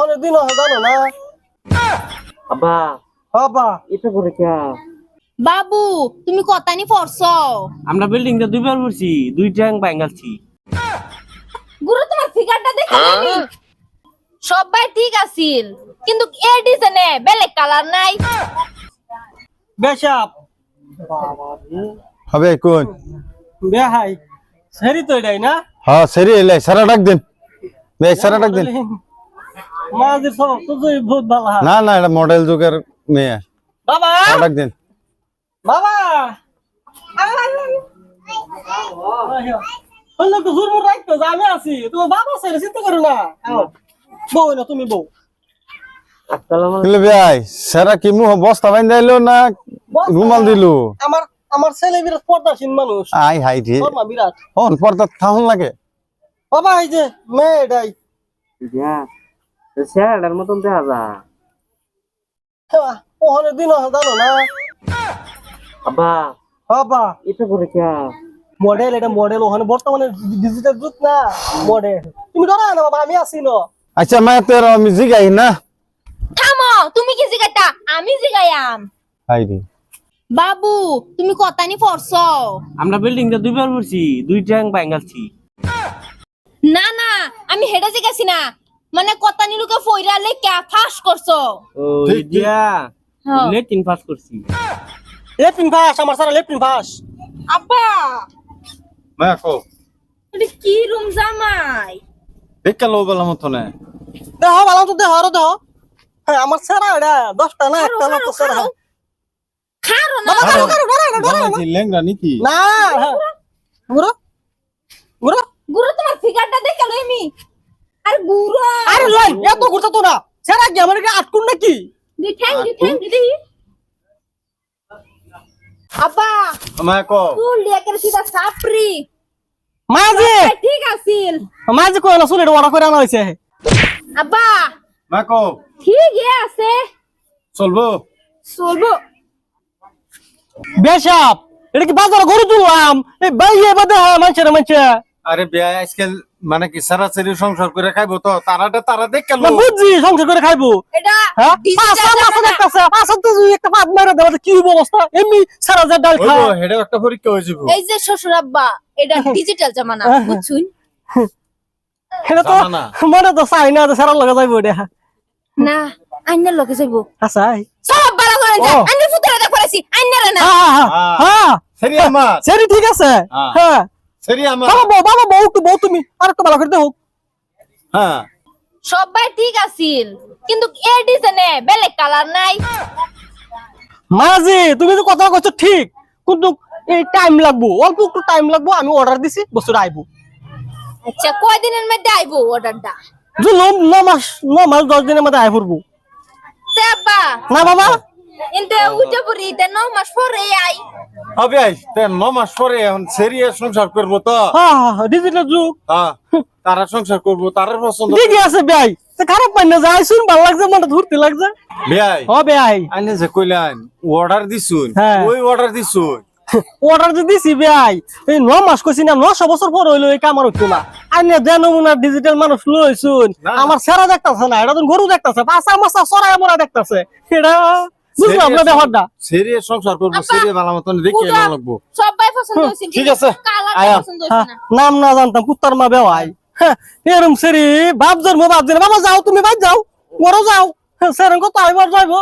অনেক দিন জানো না? আব্বা বাবা এটা করে কে? বাবু তুমি কতানি পড়ছ? আমরা বিল্ডিংটা দুইবার করছি দুই ট্যাঙ্ক বাঙ্গালছি গুরু তোমার ফিগারটা দেখে নিবি। সবাই ঠিক আছিল কিন্তু এ ডিজাইনে বেলেগ কালার নাই। বেশাপ হবে কোন? বেহাই সেরি তো এটাই না? হ্যাঁ সেরি এলাই সারা ডাক দিন। সারা ডাক দিন। না না এটা মডেল যুগের মেয়ে। বাবা! দিন। বাবা! হলো তো জুর রাখতো যে আমি আছি। তোমার বাবা ছেলে চিন্তা করো না। বউ না তুমি বউ। ভাই সারা কি মুহ বস্তা বাইন দিলো না রুমাল দিলু? আমার আমার ছেলে বিরাট পর্দাসীন মানুষ। আই হাই রে। বিরাট। হন পর্দা থাহন লাগে। বাবা এই যে মেয়ে এটাই। স্যারাটার মতন দেখা যা। অনেক দিন হয় জানো না? আব্বা বাবা এটা করে কে? মডেল এটা মডেল ওখানে বর্তমানে ডিজিটাল যুগ না মডেল। তুমি ডরা না বাবা আমি আছি না। আচ্ছা মা তোর আমি জিগাই না। থামো তুমি কি জিগাইতা? আমি জিগাইয়াম। হাই রে বাবু তুমি কতানি পড়ছ? আমরা বিল্ডিং বিল্ডিংটা দুইবার পড়ছি দুই ট্যাঙ্ক বাঙ্গালছি না না আমি হেডে জিগাইছি না। মানে কতানি লোকে ফইরা লেখা ফাঁস করছ? ও দিয়া হ্যাঁ। লেটিন পাস করছি। লেফটিন ফাস আমার সারা লেফটিন ফাস। আব্বা! মা কো এটা কি রুম জামাই? দেখা লো বলা মত না দেহ ভালো তো দেহ আরও দেহ। হ্যাঁ আমার সারা এটা দশটা না একটা না তো সারা। খারো না লেঙ্গা নাকি? না গুরু গুরু গুরু তোমার ফিগারটা দেখে লই আমি। আর গুরু আরে লই এত ঘুরতে তো না। সারা কি আমার আটকুন নাকি? দি ঠ্যাং দি ঠ্যাং দি আব্বা মা কো? ফুল দিয়ে করে সিধা সাপরি মাঝে। ঠিক আছিল। মাঝে কই না শুনে ওরা করে আনা হয়েছে আব্বা মা কো? ঠিক আছে। চলবো? চলবো। বেশাপ এটা কি বাজার গরু তুললাম? এই বাইয়ে বাদে মানুষের মানুষে আরে বিয়া আজকাল মানে কি সারা সেরি সংসার করে খাইবো তো? তারাটা তারা দেখ না বুঝছি সংসার করে খাইবো। এটা হ্যাঁ? একটা তো মেরে দেওয়া কি অবস্থা? এমনি সারা হাজার ডাল খা হেডে একটা পরীক্ষা হয়ে যাব এই যে শ্বশুর আব্বা এটা ডিজিটাল জামানা বুঝছুন? এটা তো। মানে তো চাই না যে সারা লগা যাইব এটা। না আইনার লগে যাইবো। আচ্ছা সব ভালো করে যা। আইনার আইনার না। হ্যাঁ হ্যাঁ হ্যাঁ। হ্যাঁ। সেরি সেরি ঠিক আছে। হ্যাঁ। সেরি আমার বাবা বাবা বউ একটু বউ তুমি আর একটু ভালো করে দেখো। হ্যাঁ। সবাই ঠিক আছিল কিন্তু এ ডিজাইনে বেলেগ কালার নাই। মাঝি তুমি যে কথা কইছো ঠিক কিন্তু এই টাইম লাগবো অল্প একটু টাইম লাগবো আমি অর্ডার দিছি বস্তুটা আইবো। আচ্ছা কয়দিনের মধ্যে আইবো অর্ডারটা যে ন ন মাস ন মাস দশ দিনের মধ্যে আই পড়ব তে না বাবা। ইনতে উঠে পড়ি তে ন মাস পরে আই। হবে আই তে ন মাস পরে এখন সেরি সংসার করব তো। ডিজিটাল যুগ। হ্যাঁ তারা সংসার করব তারা পছন্দ ঠিকই আছে খারাপ পাই না যাই শুন ভালো লাগছে মনটা ঘুরতে লাগছে। বিয়াই হ বেআই আইনে যে কইলেন অর্ডার দিছুন হ্যাঁ। ওই অর্ডার দিছুন। অর্ডার যে দিছি বেআই এই ন মাস কইছি না নশো বছর পর হইল এই কামার হইতো না। আইনে যে নমুনা ডিজিটাল মানুষ লইছুন। আমার সেরা দেখতাছে না এটা তো গরু দেখতাছে পাঁচা মাসা সরাই মরা দেখতাছে। এটা বুঝলাম না ব্যাপারটা। সেরি সংসার করব আপা, ভালো মতন দেখে না লাগবো। সবাই পছন্দ হইছে ঠিক আছে, আয়া। পছন্দ হ্যাঁ, হইছে না। নাম না জানতাম কুত্তার মা বেওয়াই হ্যাঁ, এরম সেরি বাপ জন্ম বাপ জন্ম। বাবা যাও তুমি বাদ যাও। ওরও যাও। সেরকম তো কত আইবার যাইবো।